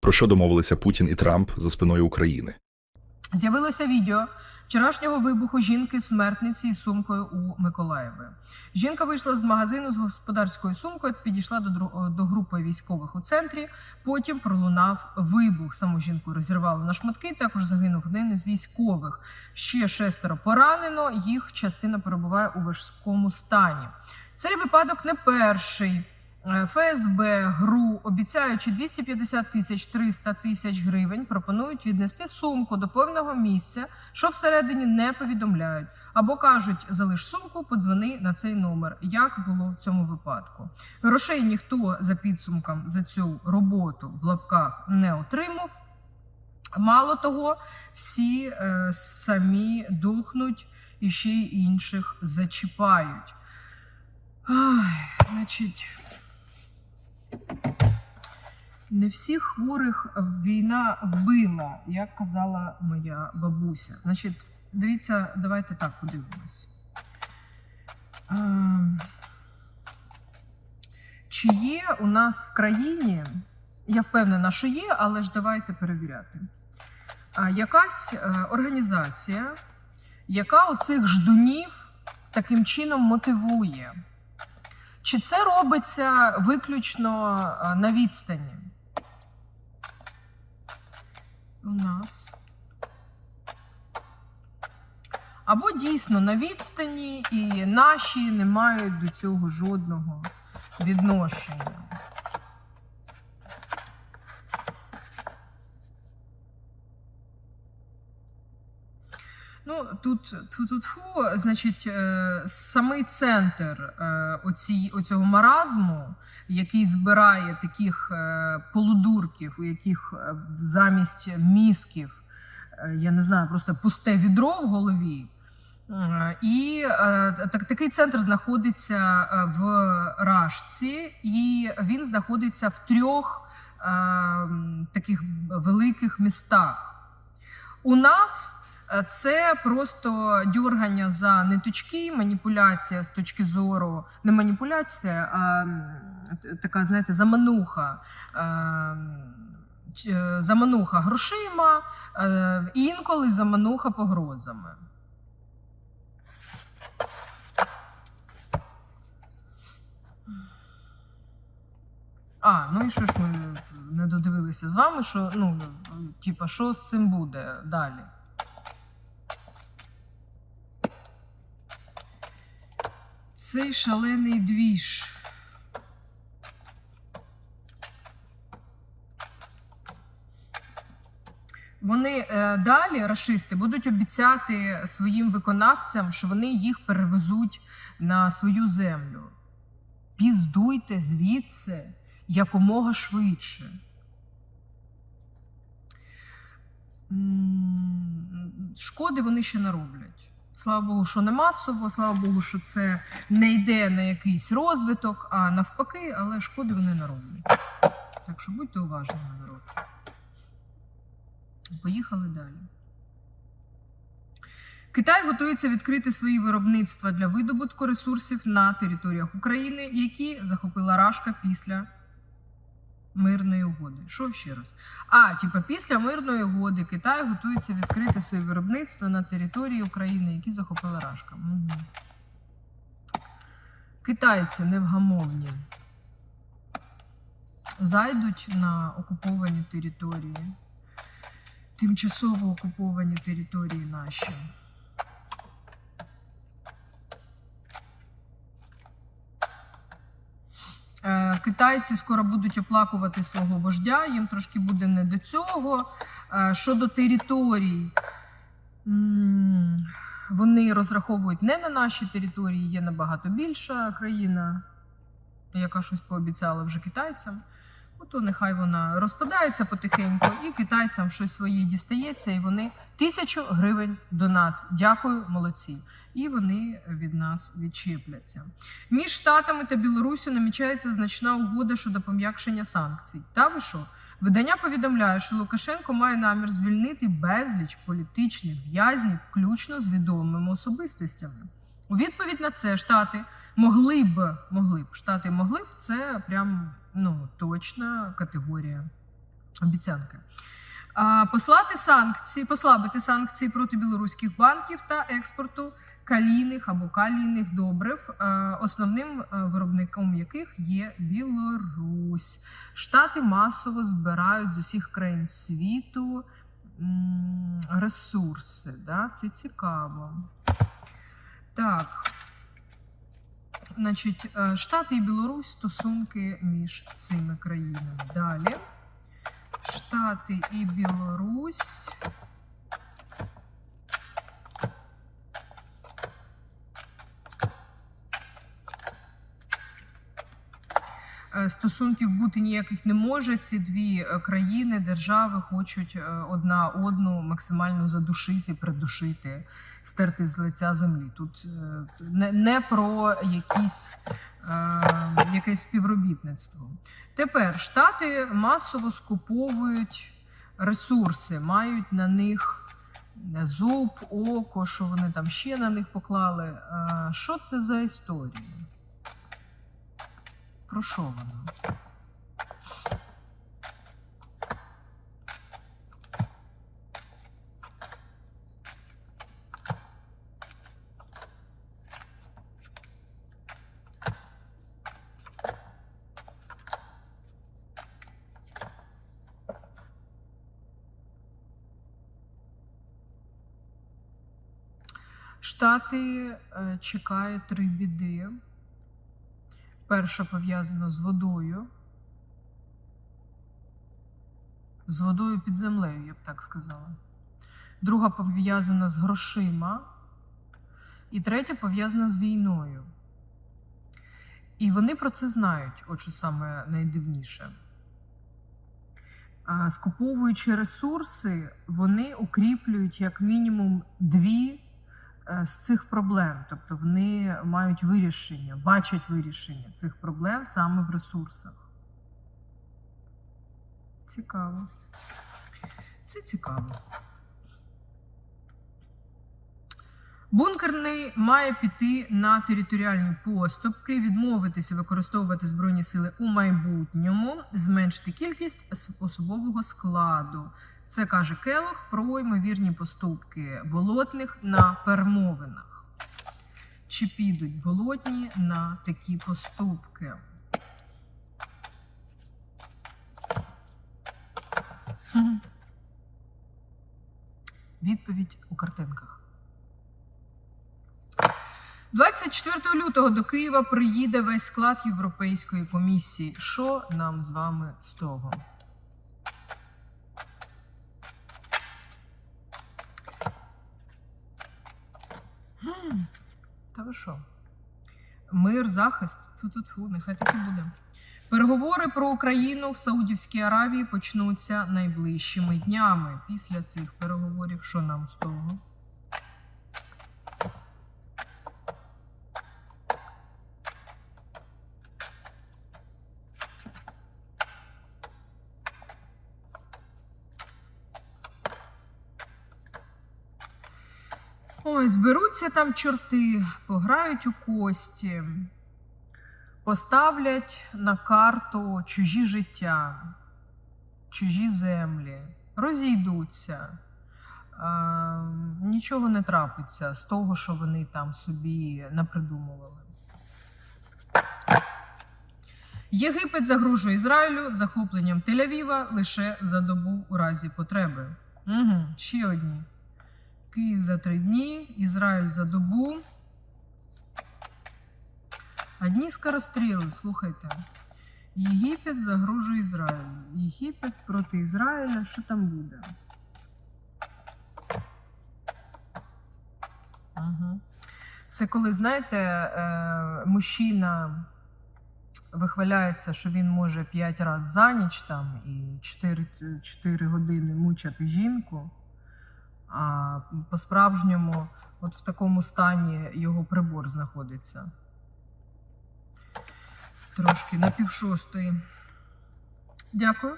Про що домовилися Путін і Трамп за спиною України? З'явилося відео вчорашнього вибуху жінки смертниці із сумкою у Миколаєві. Жінка вийшла з магазину з господарською сумкою, підійшла до до групи військових у центрі. Потім пролунав вибух. Саму жінку розірвало на шматки. Також загинув один із військових. Ще шестеро поранено. Їх частина перебуває у важкому стані. Цей випадок не перший. Е, ФСБ, ГРУ, обіцяючи 250 тисяч 300 тисяч гривень, пропонують віднести сумку до певного місця, що всередині не повідомляють, або кажуть, залиш сумку, подзвони на цей номер, як було в цьому випадку. Грошей ніхто за підсумком за цю роботу в лапках не отримав. Мало того, всі е, самі дохнуть і ще й інших зачіпають. Ай, значить, не всіх хворих війна вбила, як казала моя бабуся. Значить, дивіться, давайте так подивимось. Чи є у нас в країні, я впевнена, що є, але ж давайте перевіряти. Якась е, організація, яка оцих ждунів таким чином мотивує. Чи це робиться виключно е, на відстані? У нас. Або дійсно на відстані, і наші не мають до цього жодного відношення. Ну, тут тьфу -тьфу -тьфу, значить, е, самий центр е, оці, оцього маразму, який збирає таких е, полудурків, у яких е, замість мізків, е, я не знаю, просто пусте відро в голові. Е, І е, так, такий центр знаходиться в Рашці, і він знаходиться в трьох е, таких великих містах. У нас це просто дьоргання за ниточки, маніпуляція з точки зору, не маніпуляція, а така, знаєте, замануха. е, е, Замануха грошима, е, інколи замануха погрозами. А, ну і що ж ми не додивилися з вами, що ну, типа, що з цим буде далі? Цей шалений двіж. Вони е, далі, рашисти, будуть обіцяти своїм виконавцям, що вони їх перевезуть на свою землю. Піздуйте звідси якомога швидше. Шкоди вони ще нароблять. Слава Богу, що не масово, слава Богу, що це не йде на якийсь розвиток, а навпаки, але шкоди вони нароблять. Так що будьте уважні на народ. Поїхали далі. Китай готується відкрити свої виробництва для видобутку ресурсів на територіях України, які захопила Рашка після мирної угоди. Що ще раз? А, типа, після мирної угоди Китай готується відкрити свої виробництва на території України, які захопила Рашка. Угу. Китайці невгамовні. Зайдуть на окуповані території, тимчасово окуповані території наші. Китайці скоро будуть оплакувати свого вождя, їм трошки буде не до цього. Е, Щодо територій, вони розраховують не на наші території, є набагато більша країна, яка щось пообіцяла вже китайцям. Ото нехай вона розпадається потихеньку, і китайцям щось своє дістається, і вони тисячу гривень донат. Дякую, молодці. І вони від нас відчіпляться. Між Штатами та Білоруссю намічається значна угода щодо пом'якшення санкцій. Та ви що? Видання повідомляє, що Лукашенко має намір звільнити безліч політичних в'язнів, включно з відомими особистостями. У відповідь на це штати могли б, могли б штати могли б це прям ну точна категорія. обіцянки. Послати санкції, послабити санкції проти білоруських банків та експорту калійних або калійних добрив, е, основним е, виробником яких є Білорусь. Штати масово збирають з усіх країн світу ресурси. Да? Це цікаво. Так. Значить, е, Штати і Білорусь стосунки між цими країнами. Далі. Штати і Білорусь. Стосунків бути ніяких не може. Ці дві е, країни, держави хочуть е, одна одну максимально задушити, придушити, стерти з лиця землі. Тут е, не, не про якісь, е, якесь співробітництво. Тепер Штати масово скуповують ресурси, мають на них зуб, око, що вони там ще на них поклали. Е, Що це за історія? Про що вона? Штати е, чекають три біди. Перша пов'язана з водою. З водою під землею, я б так сказала. Друга пов'язана з грошима. І третя пов'язана з війною. І вони про це знають, от саме найдивніше. Скуповуючи ресурси, вони укріплюють як мінімум дві з цих проблем. Тобто вони мають вирішення, бачать вирішення цих проблем саме в ресурсах. Цікаво. Це цікаво. Бункерний має піти на територіальні поступки, відмовитися використовувати збройні сили у майбутньому, зменшити кількість особового складу. Це каже Келох про ймовірні поступки болотних на перемовинах. Чи підуть болотні на такі поступки? Відповідь у картинках. 24 лютого до Києва приїде весь склад Європейської комісії. Що нам з вами з того? Та ви що? Мир, захист. Ту-ту-ту, нехай так і буде. Переговори про Україну в Саудівській Аравії почнуться найближчими днями. Після цих переговорів, що нам з того? Ой, зберуться там чорти, пограють у кості, поставлять на карту чужі життя, чужі землі, розійдуться. А, нічого не трапиться з того, що вони там собі напридумували. Єгипет загрожує Ізраїлю захопленням Тель-Авіва лише за добу у разі потреби. Угу, ще одні. Київ за три дні, Ізраїль за добу. Одні скоростріли, слухайте. Єгипет загрожує Ізраїлю. Єгипет проти Ізраїля. Що там буде? Це коли, знаєте, е, мужчина вихваляється, що він може 5 разів за ніч там і 4, 4 години мучати жінку. А по-справжньому, от в такому стані його прибор знаходиться. Трошки на півшостої. Дякую.